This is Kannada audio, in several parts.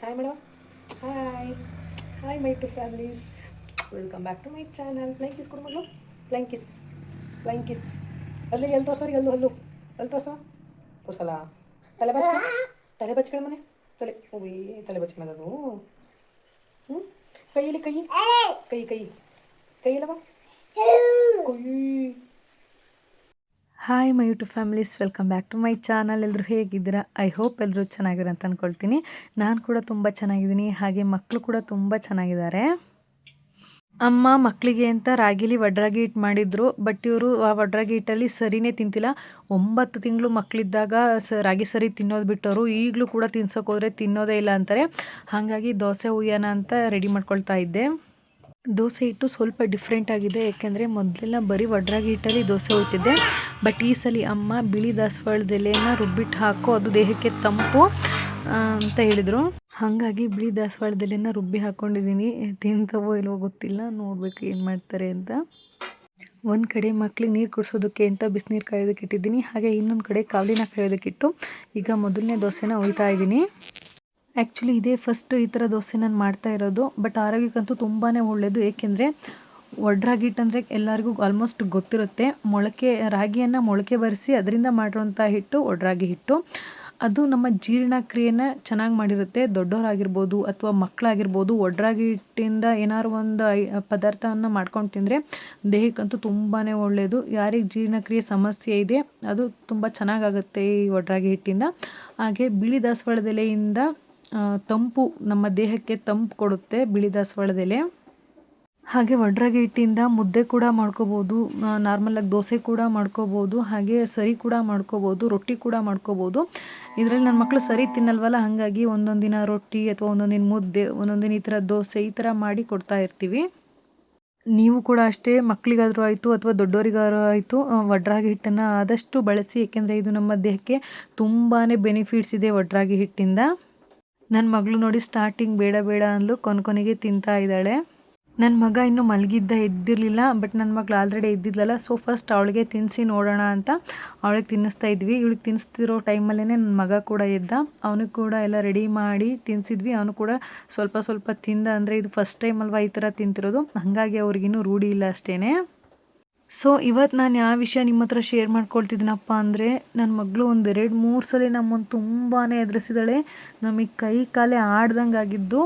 Hi madam hi hi my to families welcome back to my channel flying kiss ಕೊಡು ಮಗಳು ಫ್ಲೈಂಗ್ ಕಿಸ್ ಫ್ಲೈಂಗ್ ಕಿಸ್ ಅಲ್ಲಿ ಎಲ್ಲಿ ತೋರ್ಸೋರಿ ಅಲ್ಲು ಅಲ್ಲು ಅಲ್ಲಿ ತೋರ್ಸೋ ತೋರ್ಸಲ್ಲ ತಲೆ ಬಚ್ಕ ತಲೆ ಬಚ್ಕೊಳ್ಳ ಮನೆ ತಲೆ ಓಯ್ ತಲೆ ಬಚ್ಕೊಳ್ಳೋದು ಹ್ಞೂ ಕೈಯಲ್ಲಿ ಕೈ ಕೈ ಕೈ ಕೈ ಇಲ್ಲವ ಕೈ hi my YouTube families welcome back to my channel ಎಲ್ಲರೂ ಹೇಗಿದ್ದೀರಾ? ಐ ಹೋಪ್ ಎಲ್ಲರೂ ಚೆನ್ನಾಗಿರ ಅಂತ ಅಂದ್ಕೊಳ್ತೀನಿ ನಾನು ಕೂಡ ತುಂಬ ಚೆನ್ನಾಗಿದ್ದೀನಿ. ಹಾಗೆ ಮಕ್ಕಳು ಕೂಡ ತುಂಬ ಚೆನ್ನಾಗಿದ್ದಾರೆ. ಅಮ್ಮ ಮಕ್ಕಳಿಗೆ ಅಂತ ರಾಗಿಲಿ ವಡ್ರಾಗಿ ಹಿಟ್ಟು ಮಾಡಿದ್ರು. ಬಟ್ ಇವರು ಆ ವಡ್ರಾಗಿ ಹಿಟ್ಟಲ್ಲಿ ಸರಿನೇ ತಿಂತಿಲ್ಲ. ಒಂಬತ್ತು ತಿಂಗಳು ಮಕ್ಕಳಿದ್ದಾಗ ಸ ರಾಗಿ ಸರಿ ತಿನ್ನೋದು ಬಿಟ್ಟವರು. ಈಗಲೂ ಕೂಡ ತಿನ್ಸೋಕೆ ಹೋದರೆ ತಿನ್ನೋದೇ ಇಲ್ಲ ಅಂತಾರೆ. ಹಾಗಾಗಿ ದೋಸೆ ಹುಯ್ಯೋಣ ಅಂತ ರೆಡಿ ಮಾಡ್ಕೊಳ್ತಾ ಇದ್ದೆ. ದೋಸೆ ಹಿಟ್ಟು ಸ್ವಲ್ಪ ಡಿಫ್ರೆಂಟ್ ಆಗಿದೆ. ಯಾಕೆಂದರೆ ಮೊದಲೆಲ್ಲ ಬರೀ ವಡ್ರಾಗಿ ಹಿಟ್ಟಲ್ಲಿ ದೋಸೆ ಹೋಗ್ತಿದ್ದೆ ಬಟ್ ಈ ಸಲ ಅಮ್ಮ ಬಿಳಿ ದಾಸವಾಳದ ಎಲೆನ ರುಬ್ಬಿಟ್ಟು ಹಾಕೋ ಅದು ದೇಹಕ್ಕೆ ತಂಪು ಅಂತ ಹೇಳಿದರು. ಹಾಗಾಗಿ ಬಿಳಿ ದಾಸವಾಳದ ಎಲೆನ ರುಬ್ಬಿ ಹಾಕ್ಕೊಂಡಿದ್ದೀನಿ ತಿಂತವೋ ಇಲ್ವೋ ಗೊತ್ತಿಲ್ಲ. ನೋಡಬೇಕು ಏನು ಮಾಡ್ತಾರೆ ಅಂತ. ಒಂದು ಕಡೆ ಮಕ್ಳಿಗೆ ನೀರು ಕುಡಿಸೋದಕ್ಕೆ ಅಂತ ಬಿಸಿನೀರು ಕಾಯೋದಕ್ಕೆ ಇಟ್ಟಿದ್ದೀನಿ. ಹಾಗೆ ಇನ್ನೊಂದು ಕಡೆ ಕಾವಲಿನ ಕಾಯೋದಕ್ಕಿಟ್ಟು ಈಗ ಮೊದಲನೇ ದೋಸೆನ ಒಯ್ತಾ ಇದ್ದೀನಿ. ಆ್ಯಕ್ಚುಲಿ ಇದೇ ಫಸ್ಟ್ ಈ ಥರ ದೋಸೆ ನಾನು ಮಾಡ್ತಾ ಇರೋದು ಬಟ್ ಆರೋಗ್ಯಕ್ಕಂತೂ ತುಂಬಾ ಒಳ್ಳೆಯದು ಏಕೆಂದರೆ ಒಡ್ರಾಗಿ ಹಿಟ್ಟು ಅಂದರೆ ಎಲ್ಲರಿಗೂ ಆಲ್ಮೋಸ್ಟ್ ಗೊತ್ತಿರುತ್ತೆ. ಮೊಳಕೆ, ರಾಗಿಯನ್ನು ಮೊಳಕೆ ಬರೆಸಿ ಅದರಿಂದ ಮಾಡಿರುವಂಥ ಹಿಟ್ಟು ಒಡ್ರಾಗಿ ಹಿಟ್ಟು. ಅದು ನಮ್ಮ ಜೀರ್ಣಕ್ರಿಯೆನ ಚೆನ್ನಾಗಿ ಮಾಡಿರುತ್ತೆ. ದೊಡ್ಡವರಾಗಿರ್ಬೋದು ಅಥವಾ ಮಕ್ಕಳಾಗಿರ್ಬೋದು ಒಡ್ರಾಗಿ ಹಿಟ್ಟಿಂದ ಏನಾದ್ರು ಒಂದು ಪದಾರ್ಥವನ್ನು ಮಾಡ್ಕೊಂಡು ತಿಂದರೆ ದೇಹಕ್ಕಂತೂ ತುಂಬಾ ಒಳ್ಳೆಯದು ಯಾರಿಗೆ ಜೀರ್ಣಕ್ರಿಯೆ ಸಮಸ್ಯೆ ಇದೆ, ಅದು ತುಂಬ ಚೆನ್ನಾಗಾಗುತ್ತೆ ಈ ಒಡ್ರಾಗಿ ಹಿಟ್ಟಿಂದ. ಹಾಗೆ ಬಿಳಿ ದಾಸವಾಳದೆಲೆಯಿಂದ ತಂಪು ನಮ್ಮ ದೇಹಕ್ಕೆ ತಂಪು ಕೊಡುತ್ತೆ ಬಿಳಿ ದಾಸವಾಳದ ಎಲೆ. ಹಾಗೆ ಒಡ್ರಾಗಿ ಹಿಟ್ಟಿಂದ ಮುದ್ದೆ ಕೂಡ ಮಾಡ್ಕೋಬೋದು ನಾರ್ಮಲಾಗಿ ದೋಸೆ ಕೂಡ ಮಾಡ್ಕೋಬೋದು, ಹಾಗೆ ಸರಿ ಕೂಡ ಮಾಡ್ಕೋಬೋದು, ರೊಟ್ಟಿ ಕೂಡ ಮಾಡ್ಕೋಬೋದು. ಇದರಲ್ಲಿ ನನ್ನ ಮಕ್ಕಳು ಸರಿ ತಿನ್ನಲ್ವಲ್ಲ, ಹಾಗಾಗಿ ಒಂದೊಂದು ದಿನ ರೊಟ್ಟಿ ಅಥವಾ ಒಂದೊಂದು ದಿನ ಮುದ್ದೆ, ಒಂದೊಂದು ದಿನ ಈ ಥರ ದೋಸೆ ಈ ಥರ ಮಾಡಿ ಕೊಡ್ತಾ ಇರ್ತೀವಿ. ನೀವು ಕೂಡ ಅಷ್ಟೇ ಮಕ್ಕಳಿಗಾದರೂ ಆಯಿತು ಅಥವಾ ದೊಡ್ಡವರಿಗಾದ್ರೂ ಆಯಿತು ವಡ್ರಾಗಿ ಹಿಟ್ಟನ್ನು ಆದಷ್ಟು ಬಳಸಿ, ಏಕೆಂದರೆ ಇದು ನಮ್ಮ ದೇಹಕ್ಕೆ ತುಂಬಾ ಬೆನಿಫಿಟ್ಸ್ ಇದೆ ವಡ್ರಾಗಿ ಹಿಟ್ಟಿಂದ ನನ್ನ ಮಗಳು ನೋಡಿ ಸ್ಟಾರ್ಟಿಂಗ್ ಬೇಡ ಬೇಡ ಅಂದ್ಲು, ಕೊನೆ ಕೊನೆಗೆ ತಿಂತಾ ಇದ್ದಾಳೆ. ನನ್ನ ಮಗ ಇನ್ನೂ ಮಲಗಿದ್ದ ಎದ್ದಿರಲಿಲ್ಲ ಬಟ್ ನನ್ನ ಮಗಳು ಆಲ್ರೆಡಿ ಎದ್ದಿದ್ಲಲ್ಲ ಸೊ ಫಸ್ಟ್ ಅವಳಿಗೆ ತಿನ್ನಿಸಿ ನೋಡೋಣ ಅಂತ ಅವಳಿಗೆ ತಿನ್ನಿಸ್ತಾ ಇದ್ವಿ. ಇವಳಿಗೆ ತಿನ್ನಿಸ್ತಿರೋ ಟೈಮಲ್ಲೇ ನನ್ನ ಮಗ ಕೂಡ ಎದ್ದ. ಅವನಿಗೆ ಕೂಡ ಎಲ್ಲ ರೆಡಿ ಮಾಡಿ ತಿನ್ನಿಸಿದ್ವಿ ಅವನು ಕೂಡ ಸ್ವಲ್ಪ ಸ್ವಲ್ಪ ತಿಂದ, ಅಂದರೆ ಇದು ಫಸ್ಟ್ ಟೈಮ್ ಅಲ್ವಾ ಈ ಥರ ತಿಂತಿರೋದು? ಹಾಗಾಗಿ ಅವ್ರಿಗಿನ್ನೂ ರೂಢಿ ಇಲ್ಲ ಅಷ್ಟೇ ಸೊ ಇವತ್ತು ನಾನು ಯಾವ ವಿಷಯ ನಿಮ್ಮ ಹತ್ರ ಶೇರ್ ಮಾಡ್ಕೊಳ್ತಿದ್ದೀನಪ್ಪ ಅಂದರೆ ನನ್ನ ಮಗಳು ಒಂದು ಎರಡು ಮೂರು ಸಲ ನಮ್ಮನ್ನು ತುಂಬಾ ಎದುರಿಸಿದಾಳೆ. ನಮಗೆ ಕೈ ಕಾಲೇ ಆಡ್ದಂಗೆ ಆಗಿದ್ದು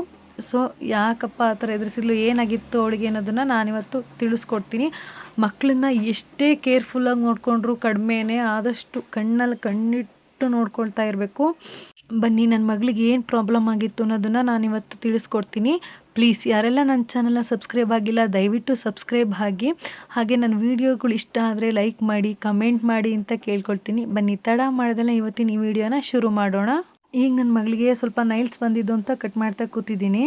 ಸೊ ಯಾಕಪ್ಪ ಆ ಥರ ಎದುರಿಸಿದ್ಲು? ಏನಾಗಿತ್ತು ಅವಳಿಗೆ ಅನ್ನೋದನ್ನು ನಾನಿವತ್ತು ತಿಳಿಸ್ಕೊಡ್ತೀನಿ. ಮಕ್ಕಳನ್ನ ಎಷ್ಟೇ ಕೇರ್ಫುಲ್ಲಾಗಿ ನೋಡಿಕೊಂಡ್ರು ಕಡಿಮೆನೇ ಆದಷ್ಟು ಕಣ್ಣಲ್ಲಿ ಕಣ್ಣಿಟ್ಟು ನೋಡ್ಕೊಳ್ತಾ ಇರಬೇಕು. ಬನ್ನಿ, ನನ್ನ ಮಗಳಿಗೆ ಏನು ಪ್ರಾಬ್ಲಮ್ ಆಗಿತ್ತು ಅನ್ನೋದನ್ನು ನಾನಿವತ್ತು ತಿಳಿಸ್ಕೊಡ್ತೀನಿ. ಪ್ಲೀಸ್ ಯಾರೆಲ್ಲ ನನ್ನ ಚಾನಲ್ನ ಸಬ್ಸ್ಕ್ರೈಬ್ ಆಗಿಲ್ಲ, ದಯವಿಟ್ಟು ಸಬ್ಸ್ಕ್ರೈಬ್ ಆಗಿ ಹಾಗೆ ನನ್ನ ವೀಡಿಯೋಗಳು ಇಷ್ಟ ಆದರೆ ಲೈಕ್ ಮಾಡಿ ಕಮೆಂಟ್ ಮಾಡಿ ಅಂತ ಕೇಳ್ಕೊಳ್ತೀನಿ. ಬನ್ನಿ, ತಡ ಮಾಡ್ದಲ್ಲ ಇವತ್ತಿನ ಈ ವಿಡಿಯೋನ ಶುರು ಮಾಡೋಣ. ಈಗ ನನ್ನ ಮಗಳಿಗೆ ಸ್ವಲ್ಪ ನೈಲ್ಸ್ ಬಂದಿದ್ದು ಅಂತ ಕಟ್ ಮಾಡ್ತಾ ಕೂತಿದ್ದೀನಿ.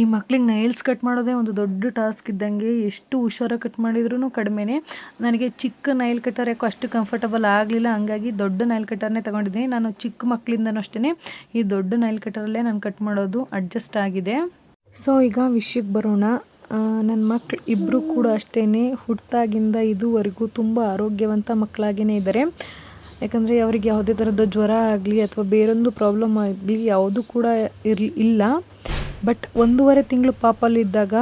ಈ ಮಕ್ಳಿಗೆ ನೈಲ್ಸ್ ಕಟ್ ಮಾಡೋದೇ ಒಂದು ದೊಡ್ಡ ಟಾಸ್ಕ್ ಇದ್ದಂಗೆ ಎಷ್ಟು ಹುಷಾರಾಗಿ ಕಟ್ ಮಾಡಿದ್ರೂ ಕಡಿಮೆನೇ. ನನಗೆ ಚಿಕ್ಕ ನೈಲ್ ಕಟ್ಟರ್ ಯಾಕೋ ಅಷ್ಟು ಕಂಫರ್ಟಬಲ್ ಆಗಲಿಲ್ಲ, ಹಂಗಾಗಿ ದೊಡ್ಡ ನೈಲ್ ಕಟ್ಟರ್ನೇ ತೊಗೊಂಡಿದ್ದೀನಿ ನಾನು ಚಿಕ್ಕ ಮಕ್ಕಳಿಂದನೂ ಅಷ್ಟೇ ಈ ದೊಡ್ಡ ನೈಲ್ ಕಟ್ಟರಲ್ಲೇ ನಾನು ಕಟ್ ಮಾಡೋದು ಅಡ್ಜಸ್ಟ್ ಆಗಿದೆ. ಸೊ ಈಗ ವಿಷಯಕ್ಕೆ ಬರೋಣ. ನನ್ನ ಮಕ್ಳು ಇಬ್ಬರು ಕೂಡ ಅಷ್ಟೇ ಹುಟ್ಟಾಗಿಂದ ಇದುವರೆಗೂ ತುಂಬ ಆರೋಗ್ಯವಂತ ಮಕ್ಕಳಾಗೇ ಇದ್ದಾರೆ ಯಾಕಂದರೆ ಅವರಿಗೆ ಯಾವುದೇ ಥರದ ಜ್ವರ ಆಗಲಿ ಅಥವಾ ಬೇರೊಂದು ಪ್ರಾಬ್ಲಮ್ ಆಗಲಿ ಯಾವುದೂ ಕೂಡ ಇರಲಿ ಇಲ್ಲ. ಬಟ್ ಒಂದೂವರೆ ತಿಂಗಳು ಪಾಪಲ್ಲಿದ್ದಾಗ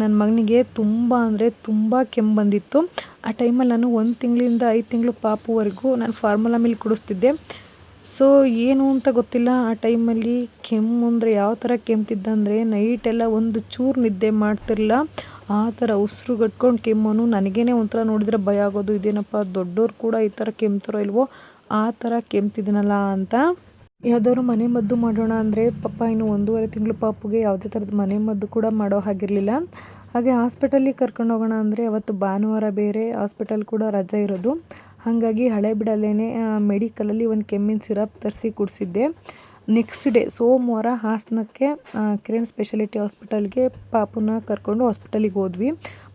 ನನ್ನ ಮಗನಿಗೆ ತುಂಬ ಅಂದರೆ ತುಂಬ ಕೆಮ್ಮು ಬಂದಿತ್ತು. ಆ ಟೈಮಲ್ಲಿ ನಾನು ಒಂದು ತಿಂಗಳಿಂದ ಐದು ತಿಂಗಳು ಪಾಪುವರೆಗೂ ನಾನು ಫಾರ್ಮುಲಾ ಮಿಲ್ಕ್ ಕುಡಿಸ್ತಿದ್ದೆ. ಸೊ ಏನು ಅಂತ ಗೊತ್ತಿಲ್ಲ. ಆ ಟೈಮಲ್ಲಿ ಕೆಮ್ಮು ಅಂದರೆ ಯಾವ ಥರ ಕೆಮ್ತಿದ್ದಂದರೆ ನೈಟೆಲ್ಲ ಒಂದು ಚೂರು ನಿದ್ದೆ ಮಾಡ್ತಿರಲಿಲ್ಲ. ಆ ಥರ ಉಸಿರು ಕಟ್ಕೊಂಡು ಕೆಮ್ಮೋನು ನನಗೇನೆ ಒಂಥರ ನೋಡಿದರೆ ಭಯ ಆಗೋದು. ಇದೇನಪ್ಪ, ದೊಡ್ಡೋರು ಕೂಡ ಈ ಥರ ಕೆಮ್ತಾರೋ ಇಲ್ವೋ? ಆ ಥರ ಕೆಮ್ತಿದ್ದೀನಲ್ಲ ಅಂತ. ಯಾವುದಾದ್ರು ಮನೆ ಮದ್ದು ಮಾಡೋಣ ಅಂದರೆ ಪಪ್ಪ ಇನ್ನು ಒಂದೂವರೆ ತಿಂಗಳು ಪಾಪುಗೆ ಯಾವುದೇ ಥರದ ಮನೆ ಮದ್ದು ಕೂಡ ಮಾಡೋ ಹಾಗಿರಲಿಲ್ಲ. ಹಾಗೆ ಹಾಸ್ಪಿಟಲಿಗೆ ಕರ್ಕೊಂಡು ಹೋಗೋಣ ಅಂದರೆ ಅವತ್ತು ಭಾನುವಾರ ಬೇರೆ ಹಾಸ್ಪಿಟಲ್ ಕೂಡ ರಜೆ ಇರೋದು. ಹಾಗಾಗಿ ಹಳೆ ಬಿಡಲೇನೆ ಮೆಡಿಕಲಲ್ಲಿ ಒಂದು ಕೆಮ್ಮಿನ ಸಿರಪ್ ತರಿಸಿ ಕುಡಿಸಿದ್ದೆ. ನೆಕ್ಸ್ಟ್ ಡೇ ಸೋಮವಾರ ಹಾಸನಕ್ಕೆ ಕಿರಣ್ ಸ್ಪೆಷಾಲಿಟಿ ಹಾಸ್ಪಿಟಲ್ಗೆ ಪಾಪುನ ಕರ್ಕೊಂಡು ಹಾಸ್ಪಿಟಲಿಗೆ ಹೋದ್ವಿ.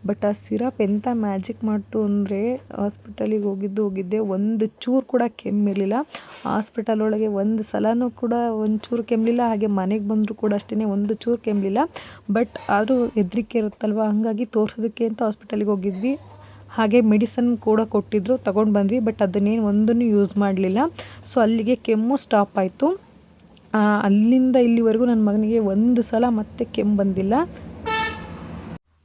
ಬಟ್ ಆ ಸಿರಪ್ ಎಂಥ ಮ್ಯಾಜಿಕ್ ಮಾಡ್ತು ಅಂದರೆ ಹಾಸ್ಪಿಟಲಿಗೆ ಹೋಗಿದ್ದು ಹೋಗಿದ್ದೆ, ಒಂದು ಚೂರು ಕೂಡ ಕೆಮ್ಮಿರಲಿಲ್ಲ. ಹಾಸ್ಪಿಟಲ್ ಒಳಗೆ ಒಂದು ಸಲನೂ ಕೂಡ ಒಂದು ಚೂರು ಕೆಮ್ಮಲಿಲ್ಲ ಹಾಗೆ ಮನೆಗೆ ಬಂದರೂ ಕೂಡ ಅಷ್ಟೇ ಒಂದು ಚೂರು ಕೆಮ್ಮಲಿಲ್ಲ ಬಟ್ ಆದರೂ ಹೆದರಿಕೆ ಇರುತ್ತಲ್ವ? ಹಾಗಾಗಿ ತೋರಿಸೋದಕ್ಕೆ ಅಂತ ಹಾಸ್ಪಿಟಲಿಗೆ ಹೋಗಿದ್ವಿ. ಹಾಗೆ ಮೆಡಿಸನ್ ಕೂಡ ಕೊಟ್ಟಿದ್ದರು ತೊಗೊಂಡು ಬಂದ್ವಿ. ಬಟ್ ಅದನ್ನೇನು ಒಂದನ್ನು ಯೂಸ್ ಮಾಡಲಿಲ್ಲ. ಸೊ ಅಲ್ಲಿಗೆ ಕೆಮ್ಮು ಸ್ಟಾಪ್ ಆಯಿತು. ಅಲ್ಲಿಂದ ಇಲ್ಲಿವರೆಗೂ ನನ್ನ ಮಗನಿಗೆ ಒಂದು ಸಲ ಮತ್ತೆ ಕೆಮ್ಮು ಬಂದಿಲ್ಲ.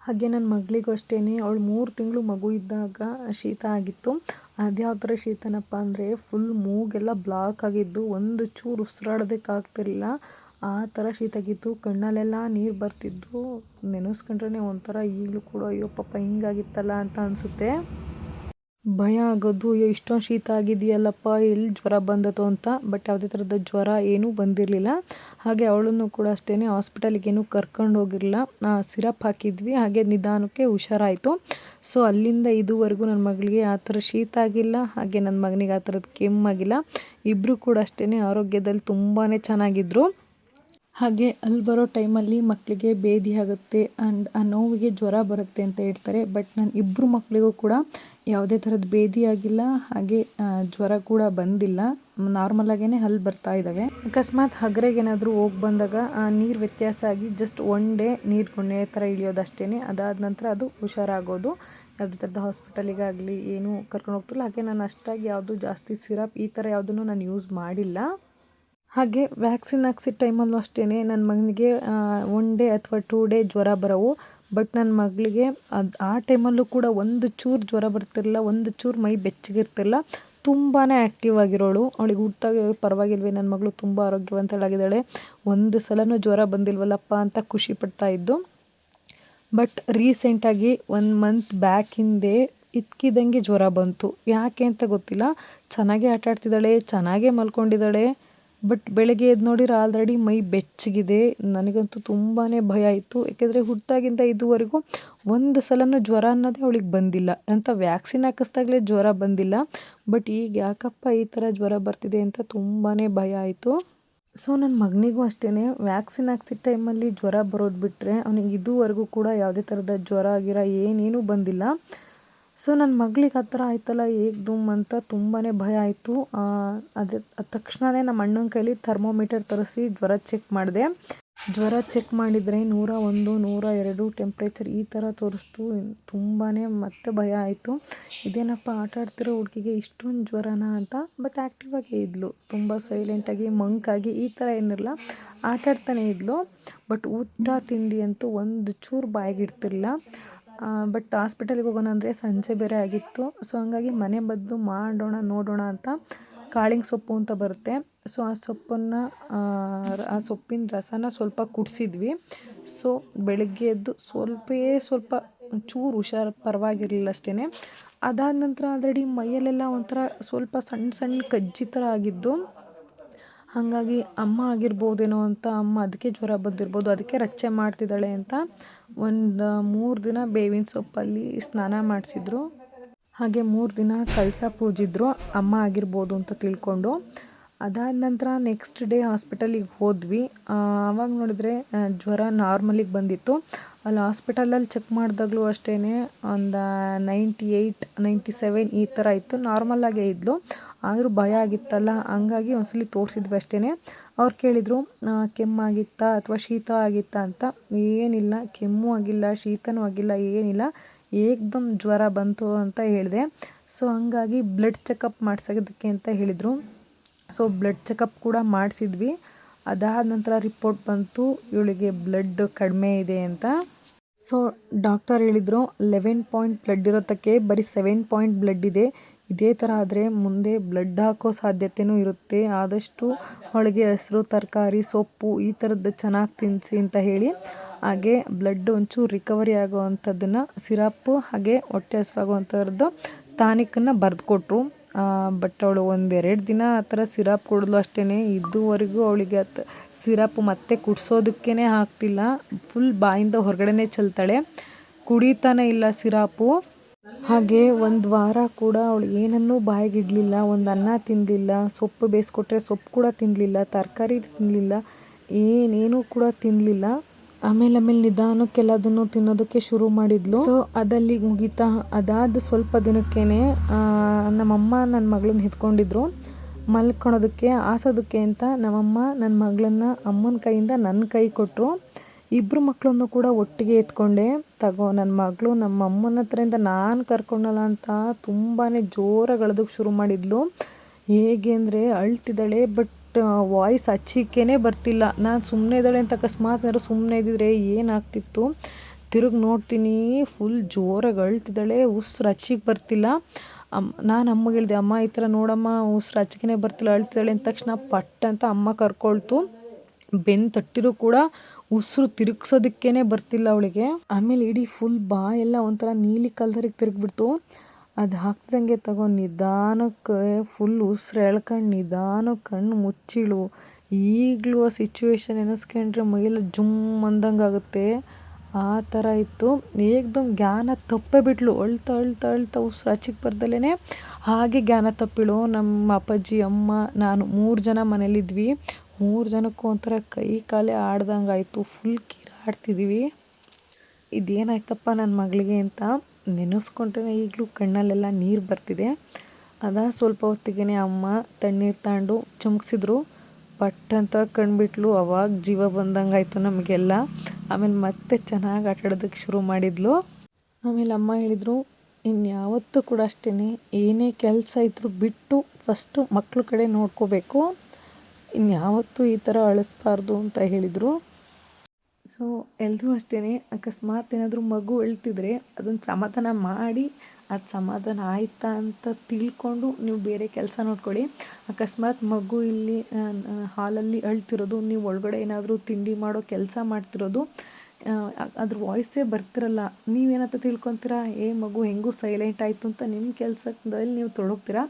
ಹಾಗೆ ನನ್ನ ಮಗಳಿಗೂ ಅಷ್ಟೇ ಅವಳು ಮೂರು ತಿಂಗಳು ಮಗು ಇದ್ದಾಗ ಶೀತ ಆಗಿತ್ತು. ಅದ್ಯಾವ ಥರ ಶೀತನಪ್ಪ ಅಂದರೆ ಫುಲ್ ಮೂಗೆಲ್ಲ ಬ್ಲಾಕ್ ಆಗಿದ್ದು ಒಂದು ಚೂರು ಉಸಿರಾಡೋದಕ್ಕಾಗ್ತಿರಲಿಲ್ಲ. ಆ ಥರ ಶೀತ ಆಗಿತ್ತು. ಕಣ್ಣಲ್ಲೆಲ್ಲ ನೀರು ಬರ್ತಿದ್ದು. ನೆನೆಸ್ಕೊಂಡ್ರೆ ಒಂಥರ ಈಗಲೂ ಕೂಡ ಅಯ್ಯೋ ಪಾಪ ಹಿಂಗಾಗಿತ್ತಲ್ಲ ಅಂತ ಅನಿಸುತ್ತೆ. ಭಯ ಆಗೋದು, ಅಯ್ಯೋ, ಇಷ್ಟೊಂದು ಶೀತ ಆಗಿದೆಯಲ್ಲಪ್ಪ, ಎಲ್ಲಿ ಜ್ವರ ಬಂದತೋ ಅಂತ. ಬಟ್ ಯಾವುದೇ ಥರದ ಜ್ವರ ಏನೂ ಬಂದಿರಲಿಲ್ಲ. ಹಾಗೆ ಅವಳನ್ನು ಕೂಡ ಅಷ್ಟೇ ಹಾಸ್ಪಿಟಲಿಗೇನು ಕರ್ಕೊಂಡು ಹೋಗಿರಲಿಲ್ಲ. ಸಿರಪ್ ಹಾಕಿದ್ವಿ. ಹಾಗೆ ನಿಧಾನಕ್ಕೆ ಹುಷಾರಾಯಿತು. ಸೊ, ಅಲ್ಲಿಂದ ಇದುವರೆಗೂ ನನ್ನ ಮಗಳಿಗೆ ಆ ಥರ ಶೀತ ಆಗಿಲ್ಲ. ಹಾಗೆ ನನ್ನ ಮಗನಿಗೆ ಆ ಥರದ್ದು ಕೆಮ್ಮಾಗಿಲ್ಲ ಇಬ್ಬರು ಕೂಡ ಅಷ್ಟೇ ಆರೋಗ್ಯದಲ್ಲಿ ತುಂಬಾ ಚೆನ್ನಾಗಿದ್ದರು ಹಾಗೆ ಅಲ್ಲಿ ಬರೋ ಟೈಮಲ್ಲಿ ಮಕ್ಕಳಿಗೆ ಭೇದಿ ಆಗುತ್ತೆ ಆ್ಯಂಡ್ ಆ ನೋವಿಗೆ ಜ್ವರ ಬರುತ್ತೆ ಅಂತ ಹೇಳ್ತಾರೆ. ಬಟ್ ನಾನು ಇಬ್ಬರು ಮಕ್ಕಳಿಗೂ ಕೂಡ ಯಾವುದೇ ಥರದ ಭೇದಿ ಆಗಿಲ್ಲ, ಹಾಗೆ ಜ್ವರ ಕೂಡ ಬಂದಿಲ್ಲ. ನಾರ್ಮಲಾಗೇ ಹಲ್ಲು ಬರ್ತಾ ಇದ್ದಾವೆ ಅಕಸ್ಮಾತ್ ಹಗರೆಗೇನಾದರೂ ಹೋಗಿ ಬಂದಾಗ ನೀರು ವ್ಯತ್ಯಾಸ ಆಗಿ ಜಸ್ಟ್ ಒನ್ ಡೇ ನೀರು ಗುಣೆ ಥರ ಇಳಿಯೋದಷ್ಟೇ ಅದಾದ ನಂತರ ಅದು ಹುಷಾರಾಗೋದು. ಯಾವುದೇ ಥರದ ಹಾಸ್ಪಿಟಲಿಗಾಗಲಿ ಏನೂ ಕರ್ಕೊಂಡು ಹೋಗ್ತಿಲ್ಲ. ಹಾಗೆ ನಾನು ಅಷ್ಟಾಗಿ ಯಾವುದು ಜಾಸ್ತಿ ಸಿರಪ್ ಈ ಥರ ಯಾವುದನ್ನು ನಾನು ಯೂಸ್ ಮಾಡಿಲ್ಲ. ಹಾಗೆ ವ್ಯಾಕ್ಸಿನ್ ಹಾಕ್ಸಿದ ಟೈಮಲ್ಲೂ ಅಷ್ಟೇ ನನ್ನ ಮಗನಿಗೆ ಒನ್ ಡೇ ಅಥವಾ ಟೂ ಡೇ ಜ್ವರ ಬರೋವು. ಬಟ್ ನನ್ನ ಮಗಳಿಗೆ ಅದು, ಆ ಟೈಮಲ್ಲೂ ಕೂಡ ಒಂದು ಚೂರು ಜ್ವರ ಬರ್ತಿರಲಿಲ್ಲ, ಒಂದು ಚೂರು ಮೈ ಬೆಚ್ಚಗಿರ್ತಿರಲಿಲ್ಲ ತುಂಬಾ ಆ್ಯಕ್ಟಿವ್ ಆಗಿರೋಳು. ಅವಳಿಗೆ ಹುಟ್ಟಿದಾಗ ಪರವಾಗಿಲ್ವೇ ನನ್ನ ಮಗಳು ತುಂಬ ಆರೋಗ್ಯವಂತಳಾಗಿದ್ದಾಳೆ. ಒಂದು ಸಲನೂ ಜ್ವರ ಬಂದಿಲ್ವಲ್ಲಪ್ಪ ಅಂತ ಖುಷಿ ಪಡ್ತಾ ಇದ್ದು. ಬಟ್ ರೀಸೆಂಟಾಗಿ ಒನ್ ಮಂತ್ ಬ್ಯಾಕ್ ಹಿಂದೆ ಇದ್ಕಿದ್ದಂಗೆ ಜ್ವರ ಬಂತು. ಯಾಕೆ ಅಂತ ಗೊತ್ತಿಲ್ಲ. ಚೆನ್ನಾಗೇ ಆಟ ಆಡ್ತಿದ್ದಾಳೆ ಚೆನ್ನಾಗೇ ಮಲ್ಕೊಂಡಿದ್ದಾಳೆ. ಬಟ್ ಬೆಳಗ್ಗೆ ಎದ್ದು ನೋಡಿದ್ರೆ ಆಲ್ರೆಡಿ ಮೈ ಬೆಚ್ಚಗಿದೆ. ನನಗಂತೂ ತುಂಬಾ ಭಯ ಆಯಿತು. ಯಾಕೆಂದರೆ ಹುಟ್ಟಿದಾಗಿಂದ ಇದುವರೆಗೂ ಒಂದು ಸಲನೂ ಜ್ವರ ಅನ್ನೋದೇ ಅವಳಿಗೆ ಬಂದಿಲ್ಲ. ಅಂತ ವ್ಯಾಕ್ಸಿನ್ ಹಾಕಿಸ್ದಾಗಲೇ ಜ್ವರ ಬಂದಿಲ್ಲ. ಬಟ್ ಈಗ ಯಾಕಪ್ಪ ಈ ಥರ ಜ್ವರ ಬರ್ತಿದೆ ಅಂತ ತುಂಬಾ ಭಯ ಆಯಿತು. ಸೊ ನನ್ನ ಮಗನಿಗೂ ಅಷ್ಟೇ ವ್ಯಾಕ್ಸಿನ್ ಹಾಕ್ಸಿದ ಟೈಮಲ್ಲಿ ಜ್ವರ ಬರೋದು ಬಿಟ್ಟರೆ ಅವನಿಗೆ ಇದುವರೆಗೂ ಕೂಡ ಯಾವುದೇ ಥರದ ಜ್ವರ ಆಗಿರೋ ಏನೇನೂ ಬಂದಿಲ್ಲ. ಸೊ ನನ್ನ ಮಗಳಿಗೆ ಆ ಥರ ಆಯ್ತಲ್ಲ ದುಮ್ ಅಂತ ತುಂಬಾ ಭಯ ಆಯಿತು. ಅದು, ಅದ ತಕ್ಷಣವೇ ನಮ್ಮ ಅಣ್ಣನ ಕೈಲಿ ಥರ್ಮೋಮೀಟರ್ ತರಿಸಿ ಜ್ವರ ಚೆಕ್ ಮಾಡಿದೆ. ಜ್ವರ ಚೆಕ್ ಮಾಡಿದರೆ ನೂರ ಒಂದು, ನೂರ ಎರಡು ಟೆಂಪ್ರೇಚರ್ ಈ ಥರ ತೋರಿಸ್ತು. ತುಂಬಾ ಮತ್ತೆ ಭಯ ಆಯಿತು. ಇದೇನಪ್ಪ ಆಟ ಆಡ್ತಿರೋ ಹುಡುಗಿಗೆ ಇಷ್ಟೊಂದು ಜ್ವರನ ಅಂತ ಬಟ್ ಆ್ಯಕ್ಟಿವ್ ಆಗಿ ಇದ್ಲು. ತುಂಬ ಸೈಲೆಂಟಾಗಿ ಮಂಕಾಗಿ ಈ ಥರ ಏನಿರಲ್ಲ ಆಟ ಆಡ್ತಾನೆ ಇದ್ಲು ಬಟ್ ಊಟ, ತಿಂಡಿ ಅಂತೂ ಒಂದು ಚೂರು ಬಾಯಿಗಿಡ್ತಿರ್ಲಿಲ್ಲ ಬಟ್ ಹಾಸ್ಪಿಟಲ್ಗೆ ಹೋಗೋಣ ಅಂದರೆ ಸಂಜೆ ಬೇರೆ ಆಗಿತ್ತು. ಸೊ ಹಂಗಾಗಿ ಮನೆ ಬದ್ದು ಮಾಡೋಣ, ನೋಡೋಣ ಅಂತ ಕಾಳಿಂಗ್ ಸೊಪ್ಪು ಅಂತ ಬರುತ್ತೆ. ಸೊ ಆ ಸೊಪ್ಪನ್ನು, ಆ ಸೊಪ್ಪಿನ ರಸನ ಸ್ವಲ್ಪ ಕುಡಿಸಿದ್ವಿ. ಸೊ ಬೆಳಗ್ಗೆ ಎದ್ದು ಸ್ವಲ್ಪೇ ಸ್ವಲ್ಪ ಚೂರು ಹುಷಾರು ಪರವಾಗಿರಲಿಲ್ಲ ಅಷ್ಟೇ ಅದಾದ ನಂತರ ಆಲ್ರೆಡಿ ಮೈಯಲ್ಲೆಲ್ಲ ಒಂಥರ ಸ್ವಲ್ಪ ಸಣ್ಣ ಸಣ್ಣ ಕಜ್ಜಿ ಥರ ಆಗಿದ್ದು. ಹಾಗಾಗಿ ಅಮ್ಮ ಆಗಿರ್ಬೋದೇನೋ ಅಂತ ಅಮ್ಮ ಅದಕ್ಕೆ ಜ್ವರ ಬಂದಿರ್ಬೋದು, ಅದಕ್ಕೆ ರಚ್ಚೆ ಮಾಡ್ತಿದ್ದಾಳೆ ಅಂತ ಒಂದು ಮೂರು ದಿನ ಬೇವಿನ ಸೊಪ್ಪಲ್ಲಿ ಸ್ನಾನ ಮಾಡಿಸಿದ್ರು. ಹಾಗೆ ಮೂರು ದಿನ ಕಳಸ ಪೂಜಿದ್ರು, ಅಮ್ಮ ಆಗಿರ್ಬೋದು ಅಂತ ತಿಳ್ಕೊಂಡು. ಅದಾದ ನಂತರ ನೆಕ್ಸ್ಟ್ ಡೇ ಹಾಸ್ಪಿಟಲಿಗೆ ಹೋದ್ವಿ. ಆವಾಗ ನೋಡಿದ್ರೆ ಜ್ವರ ನಾರ್ಮಲಿಗೆ ಬಂದಿತ್ತು. ಅಲ್ಲಿ ಹಾಸ್ಪಿಟಲಲ್ಲಿ ಚೆಕ್ ಮಾಡಿದಾಗಲೂ ಅಷ್ಟೇ ಒಂದು ನೈಂಟಿ ಏಯ್ಟ್ ನೈಂಟಿ ಸೆವೆನ್ ಈ ಥರ ಇತ್ತು. ನಾರ್ಮಲಾಗೇ ಇದ್ಲು. ಆದರೂ ಭಯ ಆಗಿತ್ತಲ್ಲ, ಹಂಗಾಗಿ ಒಂದ್ಸಲಿ ತೋರಿಸಿದ್ವಿ ಅಷ್ಟೇ ಅವ್ರು ಕೇಳಿದರು ಕೆಮ್ಮಾಗಿತ್ತಾ ಅಥವಾ ಶೀತ ಆಗಿತ್ತಾ ಅಂತ. ಏನಿಲ್ಲ, ಕೆಮ್ಮು ಆಗಿಲ್ಲ, ಶೀತನೂ ಆಗಿಲ್ಲ, ಏನಿಲ್ಲ. ಏಕ್ದಮ್ ಜ್ವರ ಬಂತು ಅಂತ ಹೇಳಿದೆ. ಸೊ ಹಂಗಾಗಿ ಬ್ಲಡ್ ಚೆಕಪ್ ಮಾಡ್ಸೋದಕ್ಕೆ ಅಂತ ಹೇಳಿದರು. ಸೊ ಬ್ಲಡ್ ಚೆಕಪ್ ಕೂಡ ಮಾಡಿಸಿದ್ವಿ. ಅದಾದ ನಂತರ ರಿಪೋರ್ಟ್ ಬಂತು, ಇವಳಿಗೆ ಬ್ಲಡ್ ಕಡಿಮೆ ಇದೆ ಅಂತ. ಸೊ ಡಾಕ್ಟರ್ ಹೇಳಿದರು ಲೆವೆನ್ ಪಾಯಿಂಟ್ ಬ್ಲಡ್ ಇರೋತಕ್ಕೆ ಬರೀ ಸೆವೆನ್ ಪಾಯಿಂಟ್ ಬ್ಲಡ್ ಇದೆ. ಇದೇ ಥರ ಆದರೆ ಮುಂದೆ ಬ್ಲಡ್ ಹಾಕೋ ಸಾಧ್ಯತೆಯೂ ಇರುತ್ತೆ. ಆದಷ್ಟು ಅವಳಿಗೆ ಹಸಿರು, ತರಕಾರಿ, ಸೊಪ್ಪು ಈ ಥರದ್ದು ಚೆನ್ನಾಗಿ ತಿನ್ನಿಸಿ ಅಂತ ಹೇಳಿ, ಹಾಗೆ ಬ್ಲಡ್ ಒಂಚೂರು ರಿಕವರಿ ಆಗೋವಂಥದ್ದನ್ನು ಸಿರಪ್ಪು ಹಾಗೆ ಹೊಟ್ಟೆ ಹಸಿವಾಗುವಂಥದ್ದು ಟಾನಿಕನ್ನು ಬರೆದು ಕೊಟ್ಟರು ಬಟ್ ಅವಳು ಒಂದೆರಡು ದಿನ ಆ ಥರ ಸಿರಪ್ ಕುಡಿದ್ಲು ಅಷ್ಟೇ ಇದುವರೆಗೂ ಅವಳಿಗೆ ಅದು ಸಿರಪ್ ಮತ್ತೆ ಕುಡಿಸೋದಕ್ಕೇ ಆಗ್ತಿಲ್ಲ. ಫುಲ್ ಬಾಯಿಂದ ಹೊರಗಡೆನೇ ಚೆಲ್ತಾಳೆ. ಕುಡಿತಾನೆ ಇಲ್ಲ ಸಿರಾಪು. ಹಾಗೆ ಒಂದು ವಾರ ಕೂಡ ಅವಳು ಏನನ್ನೂ ಬಾಯಿಗಿಡಲಿಲ್ಲ. ಒಂದು ಅನ್ನ ತಿನ್ನಲಿಲ್ಲ ಸೊಪ್ಪು ಬೇಯಿಸ್ಕೊಟ್ರೆ ಸೊಪ್ಪು ಕೂಡ ತಿನ್ನಲಿಲ್ಲ ತರಕಾರಿ ತಿನ್ನಲಿಲ್ಲ ಏನೇನೂ ಕೂಡ ತಿನ್ನಲಿಲ್ಲ ಆಮೇಲೆ ಆಮೇಲೆ ನಿಧಾನಕ್ಕೆ ಎಲ್ಲದನ್ನು ತಿನ್ನೋದಕ್ಕೆ ಶುರು ಮಾಡಿದ್ಲು. ಸೊ ಅದಲ್ಲಿ ಮುಗಿತಾ ಅದಾದ ಸ್ವಲ್ಪ ದಿನಕ್ಕೇನೆ ನಮ್ಮಮ್ಮ ನನ್ನ ಮಗಳನ್ನ ಎತ್ಕೊಂಡಿದ್ರು ಮಲ್ಕೊಳೋದಕ್ಕೆ ಆಸೋದಕ್ಕೆ ಅಂತ ನಮ್ಮಮ್ಮ ನನ್ನ ಮಗಳನ್ನ ಅಮ್ಮನ ಕೈಯಿಂದ ನನ್ನ ಕೈ ಕೊಟ್ಟರು ಇಬ್ಬರು ಮಕ್ಕಳನ್ನು ಕೂಡ ಒಟ್ಟಿಗೆ ಎತ್ಕೊಂಡೆ. ತಗೋ ನನ್ನ ಮಗಳು ನಮ್ಮ ಅಮ್ಮನ ಹತ್ರದಿಂದ ನಾನು ಕರ್ಕೊಂಡಲ್ಲ ಅಂತ ತುಂಬಾ ಜೋರಾಗಿ ಅಳೋದಕ್ಕೆ ಶುರು ಮಾಡಿದ್ಲು. ಹೇಗೆ ಅಂದರೆ ಅಳ್ತಿದ್ದಾಳೆ ಬಟ್ ವಾಯ್ಸ್ ಹಚ್ಚಿಕ್ಕೇ ಬರ್ತಿಲ್ಲ. ನಾನು ಸುಮ್ಮನೆ ಇದ್ದಾಳೆ ಅಂತ ಅಕಸ್ಮಾತ್ ಏನಾದ್ರು ಸುಮ್ಮನೆ ಇದ್ದಿದ್ರೆ ಏನಾಗ್ತಿತ್ತು? ತಿರುಗಿ ನೋಡ್ತೀನಿ ಫುಲ್ ಜೋರಾಗಿ ಅಳ್ತಿದ್ದಾಳೆ, ಉಸಿರು ಹಚ್ಚಿಗೆ ಬರ್ತಿಲ್ಲ. ಅಮ್ಮ ನಾನು ಅಮ್ಮಗೆ ಹೇಳಿದೆ, ಅಮ್ಮ, ಈ ಥರ ನೋಡಮ್ಮ, ಉಸಿರು ಹಚ್ಚಿಗೆ ಬರ್ತಿಲ್ಲ, ಅಳ್ತಿದ್ದಾಳೆ ಅಂದ ತಕ್ಷಣ ಪಟ್ ಅಂತ ಅಮ್ಮ ಕರ್ಕೊಳ್ತು. ಬೆನ್ನು ತಟ್ಟಿರೂ ಕೂಡ ಉಸಿರು ತಿರುಗ್ಸೋದಕ್ಕೇ ಬರ್ತಿಲ್ಲ ಅವಳಿಗೆ. ಆಮೇಲೆ ಇಡೀ ಫುಲ್ ಬಾಯೆಲ್ಲ ಒಂಥರ ನೀಲಿ ಕಲ್ದರಿಗೆ ತಿರುಗಿಬಿಡ್ತು. ಅದು ಹಾಕ್ತಿದ್ದಂಗೆ ತಗೊಂಡು ನಿಧಾನಕ್ಕೆ ಫುಲ್ ಉಸಿರು ಎಳ್ಕೊಂಡು ನಿಧಾನಕ್ಕೆ ಕಣ್ಣು ಮುಚ್ಚಿಳು. ಈಗಲೂ ಆ ಸಿಚುವೇಶನ್ ಎನಿಸ್ಕೊಂಡ್ರೆ ಮೈಯೆಲ್ಲ ಜುಮ್ ಅಂದಂಗೆ ಆಗುತ್ತೆ. ಆ ಥರ ಇತ್ತು. ಏಕ್ದಮ್ ಜ್ಞಾನ ತಪ್ಪೇ ಬಿಟ್ಲು. ಅಳ್ತಾ ಅಳ್ತಾ ಅಳ್ತಾ ಉಸಿರು ಹಚ್ಚಿಗೆ ಬರ್ದಲೇ ಹಾಗೆ ಜ್ಞಾನ ತಪ್ಪಿಳು. ನಮ್ಮ ಅಪ್ಪಾಜಿ, ಅಮ್ಮ, ನಾನು ಮೂರು ಜನ ಮನೇಲಿದ್ವಿ ಮೂರು ಜನಕ್ಕೂ ಒಂಥರ ಕೈ ಕಾಲೇ ಆಡ್ದಂಗೆ ಆಯಿತು ಫುಲ್ ಕಿರಾಡ್ತಿದ್ವಿ. ಇದೇನಾಯ್ತಪ್ಪ ನನ್ನ ಮಗಳಿಗೆ ಅಂತ. ನೆನೆಸ್ಕೊಂಡ್ರೆ ಈಗಲೂ ಕಣ್ಣಲ್ಲೆಲ್ಲ ನೀರು ಬರ್ತಿದೆ. ಅದ ಸ್ವಲ್ಪ ಹೊತ್ತಿಗೆ ಅಮ್ಮ ತಣ್ಣೀರು ತಗೊಂಡು ಚುಮ್ಕ್ಸಿದ್ರು. ಪಟ್ ಅಂತ ಕಣ್ಬಿಟ್ಲು ಅವಾಗ ಜೀವ ಬಂದಂಗೆ ಆಯಿತು ನಮಗೆಲ್ಲ. ಆಮೇಲೆ ಮತ್ತೆ ಚೆನ್ನಾಗಿ ಆಟ ಆಡೋದಕ್ಕೆ ಶುರು ಮಾಡಿದ್ಲು. ಆಮೇಲೆ ಅಮ್ಮ ಹೇಳಿದರು, ಇನ್ಯಾವತ್ತೂ ಕೂಡ ಅಷ್ಟೇ ಏನೇ ಕೆಲಸ ಇದ್ದರೂ ಬಿಟ್ಟು ಫಸ್ಟು ಮಕ್ಕಳು ಕಡೆ ನೋಡ್ಕೋಬೇಕು. ಇನ್ಯಾವತ್ತೂ ಈ ಥರ ಅಳಿಸ್ಬಾರ್ದು ಅಂತ ಹೇಳಿದರು. ಸೊ ಎಲ್ಲರೂ ಅಷ್ಟೇ ಅಕಸ್ಮಾತ್ ಏನಾದರೂ ಮಗು ಅಳ್ತಿದ್ರೆ ಅದನ್ನು ಸಮಾಧಾನ ಮಾಡಿ, ಅದು ಸಮಾಧಾನ ಆಯಿತಾ ಅಂತ ತಿಳ್ಕೊಂಡು ನೀವು ಬೇರೆ ಕೆಲಸ ನೋಡ್ಕೊಳ್ಳಿ. ಅಕಸ್ಮಾತ್ ಮಗು ಇಲ್ಲಿ ಹಾಲಲ್ಲಿ ಅಳ್ತಿರೋದು, ನೀವು ಒಳಗಡೆ ಏನಾದರೂ ತಿಂಡಿ ಮಾಡೋ ಕೆಲಸ ಮಾಡ್ತಿರೋದು ಅದ್ರ ವಾಯ್ಸೇ ಬರ್ತಿರಲ್ಲ. ನೀವೇನಂತ ತಿಳ್ಕೊತೀರಾ? ಏ ಮಗು ಹೆಂಗೂ ಸೈಲೆಂಟ್ ಆಯಿತು ಅಂತ ನಿಮ್ಮ ಕೆಲಸದಲ್ಲಿ ನೀವು ತೊಡಗ್ತೀರಾ?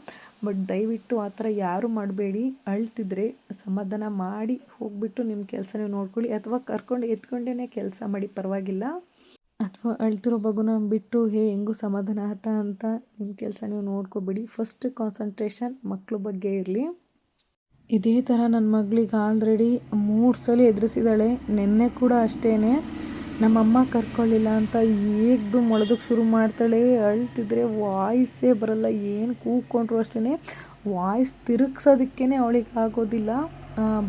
ಬಟ್ ದಯವಿಟ್ಟು ಆ ಥರ ಯಾರು ಮಾಡಬೇಡಿ. ಅಳ್ತಿದ್ರೆ ಸಮಾಧಾನ ಮಾಡಿ ಹೋಗಿಬಿಟ್ಟು ನಿಮ್ಮ ಕೆಲಸ ನೀವು ನೋಡ್ಕೊಳ್ಳಿ. ಅಥವಾ ಕರ್ಕೊಂಡು ಎತ್ಕೊಂಡೇ ಕೆಲಸ ಮಾಡಿ, ಪರವಾಗಿಲ್ಲ. ಅಥವಾ ಅಳ್ತಿರೋ ಬಗುನ ಬಿಟ್ಟು, ಹೇ, ಹೆಂಗೂ ಸಮಾಧಾನ ಆತ ಅಂತ ನಿಮ್ಮ ಕೆಲಸ ನೀವು ನೋಡ್ಕೊಬೇಡಿ. ಫಸ್ಟ್ ಕಾನ್ಸಂಟ್ರೇಷನ್ ಮಕ್ಕಳ ಬಗ್ಗೆ ಇರಲಿ. ಇದೇ ಥರ ನನ್ನ ಮಗಳಿಗೆ ಆಲ್ರೆಡಿ ಮೂರು ಸಲ ಎದುರಿಸಿದ್ದಾಳೆ. ನಿನ್ನೆ ಕೂಡ ಅಷ್ಟೇ ನಮ್ಮಮ್ಮ ಕರ್ಕೊಳ್ಳಿಲ್ಲ ಅಂತ ಏಗ್ದು ಮೊಳೋದಕ್ಕೆ ಶುರು ಮಾಡ್ತಾಳೆ. ಅಳ್ತಿದ್ರೆ ವಾಯ್ಸೇ ಬರಲ್ಲ. ಏನು ಕೂಗ್ಕೊಂಡ್ರು ಅಷ್ಟೇ ವಾಯ್ಸ್ ತಿರುಗ್ಸೋದಕ್ಕೇ ಅವಳಿಗೆ ಆಗೋದಿಲ್ಲ.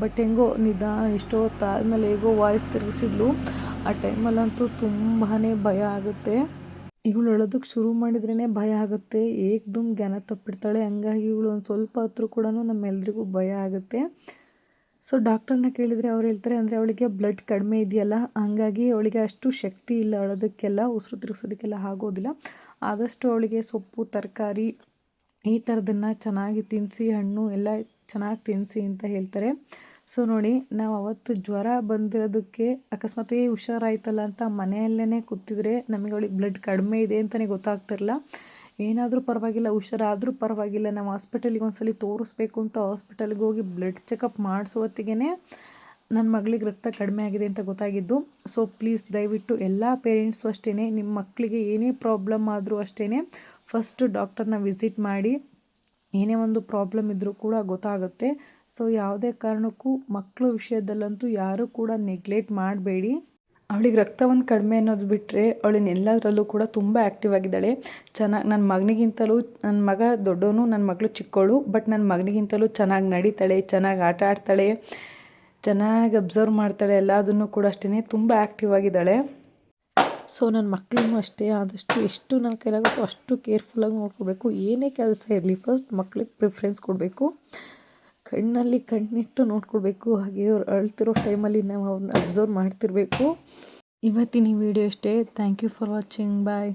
ಬಟ್ ಹೆಂಗೋ ನಿಧಾನ ಇಷ್ಟೊತ್ತಾದಮೇಲೆ ಹೇಗೋ ವಾಯ್ಸ್ ತಿರುಗಿಸಿದ್ಲು. ಆ ಟೈಮಲ್ಲಂತೂ ತುಂಬಾ ಭಯ ಆಗುತ್ತೆ. ಇವಳು ಅಳೋದಕ್ಕೆ ಶುರು ಮಾಡಿದ್ರೇ ಭಯ ಆಗುತ್ತೆ. ಏಕ್ದುಮ್ ಜ್ಞಾನ ತಪ್ಪಿಡ್ತಾಳೆ. ಹಂಗಾಗಿ ಇವಳು ಒಂದು ಸ್ವಲ್ಪ ಹತ್ರ ಕೂಡ ನಮ್ಮೆಲ್ರಿಗೂ ಭಯ ಆಗುತ್ತೆ. ಸೊ ಡಾಕ್ಟರ್ನ ಕೇಳಿದರೆ ಅವ್ರು ಹೇಳ್ತಾರೆ, ಅಂದರೆ ಅವಳಿಗೆ ಬ್ಲಡ್ ಕಡಿಮೆ ಇದೆಯಲ್ಲ, ಹಾಗಾಗಿ ಅವಳಿಗೆ ಅಷ್ಟು ಶಕ್ತಿ ಇಲ್ಲ, ಅಳೋದಕ್ಕೆಲ್ಲ, ಉಸಿರು ತಿರುಗಿಸೋದಕ್ಕೆಲ್ಲ ಆಗೋದಿಲ್ಲ. ಆದಷ್ಟು ಅವಳಿಗೆ ಸೊಪ್ಪು, ತರಕಾರಿ, ಈ ಥರದನ್ನು ಚೆನ್ನಾಗಿ ತಿನ್ನಿಸಿ ಹಣ್ಣು ಎಲ್ಲ ಚೆನ್ನಾಗಿ ತಿನ್ನಿಸಿ ಅಂತ ಹೇಳ್ತಾರೆ. ಸೊ ನೋಡಿ, ನಾವು ಅವತ್ತು ಜ್ವರ ಬಂದಿರೋದಕ್ಕೆ ಅಕಸ್ಮಾತ್ ಹುಷಾರಾಯ್ತಲ್ಲ ಅಂತ ಮನೆಯಲ್ಲೇ ಕೂತಿದ್ರೆ ನಮಗೆ ಅವಳಿಗೆ ಬ್ಲಡ್ ಕಡಿಮೆ ಇದೆ ಅಂತಲೇ ಗೊತ್ತಾಗ್ತಿರಲ್ಲ. ಏನಾದರೂ ಪರವಾಗಿಲ್ಲ, ಹುಷಾರಾದರೂ ಪರವಾಗಿಲ್ಲ. ನಾವು ಹಾಸ್ಪಿಟಲಿಗೆ ಒಂದ್ಸಲಿ ತೋರಿಸ್ಬೇಕು ಅಂತ ಹಾಸ್ಪಿಟಲ್ಗೆ ಹೋಗಿ ಬ್ಲಡ್ ಚೆಕಪ್ ಮಾಡಿಸೋ ನನ್ನ ಮಗಳಿಗೆ ರಕ್ತ ಕಡಿಮೆ ಆಗಿದೆ ಅಂತ ಗೊತ್ತಾಗಿದ್ದು. ಸೊ ಪ್ಲೀಸ್ ದಯವಿಟ್ಟು ಎಲ್ಲ ಪೇರೆಂಟ್ಸು ಅಷ್ಟೇ ನಿಮ್ಮ ಮಕ್ಕಳಿಗೆ ಏನೇ ಪ್ರಾಬ್ಲಮ್ ಆದರೂ ಅಷ್ಟೇ ಫಸ್ಟ್ ಡಾಕ್ಟರ್ನ ವಿಸಿಟ್ ಮಾಡಿ ಏನೇ ಒಂದು ಪ್ರಾಬ್ಲಮ್ ಇದ್ದರೂ ಕೂಡ ಗೊತ್ತಾಗುತ್ತೆ. ಸೊ ಯಾವುದೇ ಕಾರಣಕ್ಕೂ ಮಕ್ಕಳ ವಿಷಯದಲ್ಲಂತೂ ಯಾರೂ ಕೂಡ ನೆಗ್ಲೆಕ್ಟ್ ಮಾಡಬೇಡಿ. ಅವಳಿಗೆ ರಕ್ತ ಒಂದು ಕಡಿಮೆ ಅನ್ನೋದು ಬಿಟ್ಟರೆ ಅವಳಿನ ಎಲ್ಲದರಲ್ಲೂ ಕೂಡ ತುಂಬ ಆ್ಯಕ್ಟಿವ್ ಆಗಿದ್ದಾಳೆ. ಚೆನ್ನಾಗಿ ನನ್ನ ಮಗನಿಗಿಂತಲೂ ನನ್ನ ಮಗ ದೊಡ್ಡವನು ನನ್ನ ಮಗಳು ಚಿಕ್ಕವಳು ಬಟ್ ನನ್ನ ಮಗನಿಗಿಂತಲೂ ಚೆನ್ನಾಗಿ ನಡೀತಾಳೆ, ಚೆನ್ನಾಗಿ ಆಟ ಆಡ್ತಾಳೆ, ಚೆನ್ನಾಗಿ ಅಬ್ಸರ್ವ್ ಮಾಡ್ತಾಳೆ, ಎಲ್ಲದನ್ನು ಕೂಡ ಅಷ್ಟೇ ತುಂಬ ಆ್ಯಕ್ಟಿವ್ ಆಗಿದ್ದಾಳೆ. ಸೊ ನನ್ನ ಮಕ್ಕಳನ್ನು ಅಷ್ಟೇ ಆದಷ್ಟು ಎಷ್ಟು ನನ್ನ ಕೈಲಾಗುತ್ತೋ ಅಷ್ಟು ಕೇರ್ಫುಲ್ಲಾಗಿ ನೋಡ್ಕೋಬೇಕು. ಏನೇ ಕೆಲಸ ಇರಲಿ ಫಸ್ಟ್ ಮಕ್ಳಿಗೆ ಪ್ರಿಫ್ರೆನ್ಸ್ ಕೊಡಬೇಕು. ಕಣ್ಣಲ್ಲಿ ಕಣ್ಣಿಟ್ಟು ನೋಡ್ಕೊಳ್ಬೇಕು. ಹಾಗೆ ಅವ್ರು ಅಳ್ತಿರೋ ಟೈಮಲ್ಲಿ ನಾವು ಅವ್ರನ್ನ ಅಬ್ಸರ್ವ್ ಮಾಡ್ತಿರಬೇಕು. ಇವತ್ತಿನ ಈ ವಿಡಿಯೋ ಅಷ್ಟೇ thank you for watching bye